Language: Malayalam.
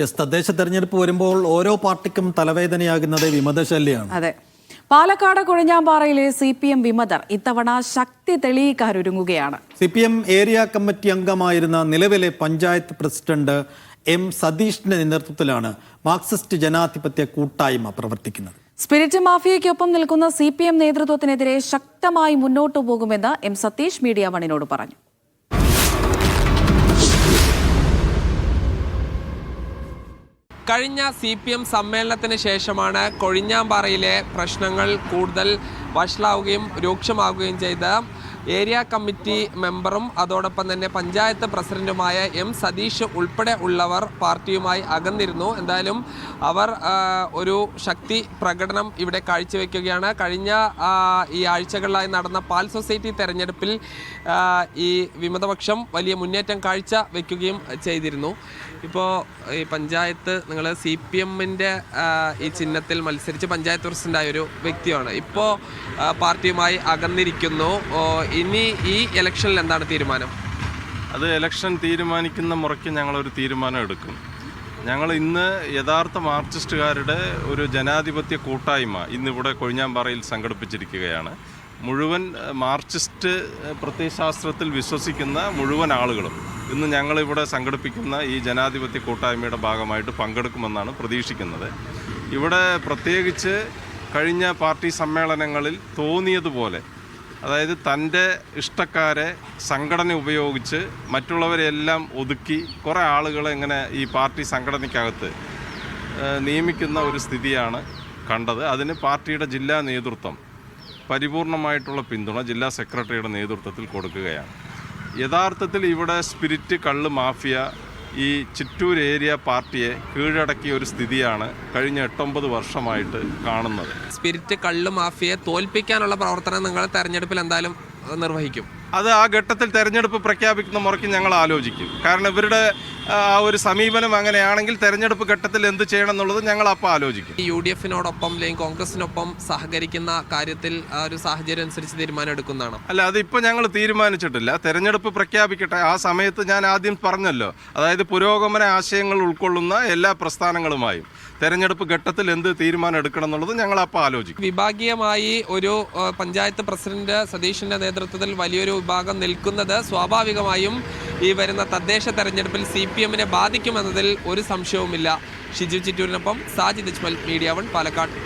യെസ് തദ്ദേശ തെരഞ്ഞെടുപ്പ് വരുമ്പോൾ ഓരോ പാർട്ടിക്കും തലവേദനയാകുന്നത് വിമതശല്യാണ്. അതെ. പാലക്കാട് കൊഴിഞ്ഞാമ്പാറയിലെ സി പി എം വിമതർ ഇത്തവണ ശക്തി തെളിയിക്കാനൊരുങ്ങുകയാണ്. C P M area committee അംഗമായിരുന്ന നിലവിലെ പഞ്ചായത്ത് പ്രസിഡന്റ് എം സതീഷിന്റെ നേതൃത്വത്തിലാണ് മാർക്സിസ്റ്റ് ജനാധിപത്യ കൂട്ടായ്മ പ്രവർത്തിക്കുന്നത്. സ്പിരിറ്റ് മാഫിയയ്ക്കൊപ്പം നിൽക്കുന്ന സി പി എം നേതൃത്വത്തിനെതിരെ ശക്തമായി മുന്നോട്ടു പോകുമെന്ന് എം സതീഷ് മീഡിയ വണിനോട് പറഞ്ഞു. കഴിഞ്ഞ സി പി എം സമ്മേളനത്തിന് ശേഷമാണ് കൊഴിഞ്ഞാമ്പാറയിലെ പ്രശ്നങ്ങൾ കൂടുതൽ വഷളാവുകയും രൂക്ഷമാവുകയും ചെയ്ത് ഏരിയ കമ്മിറ്റി മെമ്പറും അതോടൊപ്പം തന്നെ പഞ്ചായത്ത് പ്രസിഡന്റുമായ എം സതീഷ് ഉൾപ്പെടെ ഉള്ളവർ പാർട്ടിയുമായി അകന്നിരുന്നു. എന്തായാലും അവർ ഒരു ശക്തി പ്രകടനം ഇവിടെ കാഴ്ചവെക്കുകയാണ്. കഴിഞ്ഞ ഈ ആഴ്ചകളിലായി നടന്ന പാൽ സൊസൈറ്റി തെരഞ്ഞെടുപ്പിൽ ഈ വിമതപക്ഷം വലിയ മുന്നേറ്റം കാഴ്ച വയ്ക്കുകയും ചെയ്തിരുന്നു. ഇപ്പോൾ ഈ പഞ്ചായത്ത് നിങ്ങൾ സി പി എമ്മിന്റെ ഈ ചിഹ്നത്തിൽ മത്സരിച്ച് പഞ്ചായത്ത് പ്രസിഡന്റായ ഒരു വ്യക്തിയാണ്. ഇപ്പോൾ പാർട്ടിയുമായി അകന്നിരിക്കുന്നു. ഇനി ഈ ഇലക്ഷനിൽ എന്താണ് തീരുമാനം? അത് ഇലക്ഷൻ തീരുമാനിക്കുന്ന മുറയ്ക്ക് ഞങ്ങളൊരു തീരുമാനം എടുക്കും. ഞങ്ങൾ ഇന്ന് യഥാർത്ഥ മാർക്സിസ്റ്റുകാരുടെ ഒരു ജനാധിപത്യ കൂട്ടായ്മ ഇന്നിവിടെ കൊഴിഞ്ഞാമ്പാറയിൽ സംഘടിപ്പിച്ചിരിക്കുകയാണ്. മുഴുവൻ മാർക്സിസ്റ്റ് പ്രത്യയശാസ്ത്രത്തിൽ വിശ്വസിക്കുന്ന മുഴുവൻ ആളുകളും ഇന്ന് ഞങ്ങളിവിടെ സംഘടിപ്പിക്കുന്ന ഈ ജനാധിപത്യ കൂട്ടായ്മയുടെ ഭാഗമായിട്ട് പങ്കെടുക്കുമെന്നാണ് പ്രതീക്ഷിക്കുന്നത്. ഇവിടെ പ്രത്യേകിച്ച് കഴിഞ്ഞ പാർട്ടി സമ്മേളനങ്ങളിൽ തോന്നിയതുപോലെ അതായത് തന്റെ ഇഷ്ടക്കാരെ സംഘടന ഉപയോഗിച്ച് മറ്റുള്ളവരെല്ലാം ഒതുക്കി കുറേ ആളുകളെ ഇങ്ങനെ ഈ പാർട്ടി സംഘടനയ്ക്കകത്ത് നിയമിക്കുന്ന ഒരു സ്ഥിതിയാണ് കണ്ടത്. അതിന് പാർട്ടിയുടെ ജില്ലാ നേതൃത്വം പരിപൂർണമായിട്ടുള്ള പിന്തുണ ജില്ലാ സെക്രട്ടറിയുടെ നേതൃത്വത്തിൽ കൊടുക്കുകയാണ്. യഥാർത്ഥത്തിൽ ഇവിടെ സ്പിരിറ്റ് കള്ള് മാഫിയ ഈ ചിറ്റൂർ ഏരിയ പാർട്ടിയെ കീഴടക്കിയ ഒരു സ്ഥിതിയാണ് കഴിഞ്ഞ എട്ടൊമ്പത് വർഷമായിട്ട് കാണുന്നത്. സ്പിരിറ്റ് കള്ള് മാഫിയെ തോൽപ്പിക്കാനുള്ള പ്രവർത്തനം നിങ്ങൾ തെരഞ്ഞെടുപ്പിൽ എന്തായാലും നിർവഹിക്കും. അത് ആ ഘട്ടത്തിൽ തെരഞ്ഞെടുപ്പ് പ്രഖ്യാപിക്കുന്ന മുറയ്ക്ക് ഞങ്ങൾ ആലോചിക്കും. കാരണം ഇവരുടെ ആ ഒരു സമീപനം അങ്ങനെയാണെങ്കിൽ തെരഞ്ഞെടുപ്പ് ഘട്ടത്തിൽ എന്ത് ചെയ്യണം എന്നുള്ളത് ഞങ്ങൾ അപ്പോൾ ആലോചിക്കും. യു ഡി എഫിനോടൊപ്പം അല്ലെങ്കിൽ കോൺഗ്രസിനൊപ്പം സഹകരിക്കുന്ന കാര്യത്തിൽ ആ ഒരു സാഹചര്യം അനുസരിച്ച് തീരുമാനം എടുക്കുന്നതാണ്. അല്ല അതിപ്പോൾ ഞങ്ങൾ തീരുമാനിച്ചിട്ടില്ല. തെരഞ്ഞെടുപ്പ് പ്രഖ്യാപിക്കട്ടെ. ആ സമയത്ത് ഞാൻ ആദ്യം പറഞ്ഞല്ലോ. അതായത് പുരോഗമന ആശയങ്ങൾ ഉൾക്കൊള്ളുന്ന എല്ലാ പ്രസ്ഥാനങ്ങളുമായും തെരഞ്ഞെടുപ്പ് ഘട്ടത്തിൽ എന്ത് തീരുമാനം എടുക്കണം എന്നുള്ളത് ഞങ്ങൾ അപ്പോൾ ആലോചിക്കും. വിഭാഗീയമായി ഒരു പഞ്ചായത്ത് പ്രസിഡന്റ് സതീഷിന്റെ നേതൃത്വത്തിൽ വലിയൊരു വിഭാഗം നിൽക്കുന്നത് സ്വാഭാവികമായും ഈ വരുന്ന തദ്ദേശ തെരഞ്ഞെടുപ്പിൽ സി പി എമ്മിനെ ബാധിക്കുമെന്നതിൽ ഒരു സംശയവുമില്ല. ഷിജു ചിറ്റൂരിനൊപ്പം സാജിദ് ഇജ്മൽ മീഡിയ വൺ പാലക്കാട്.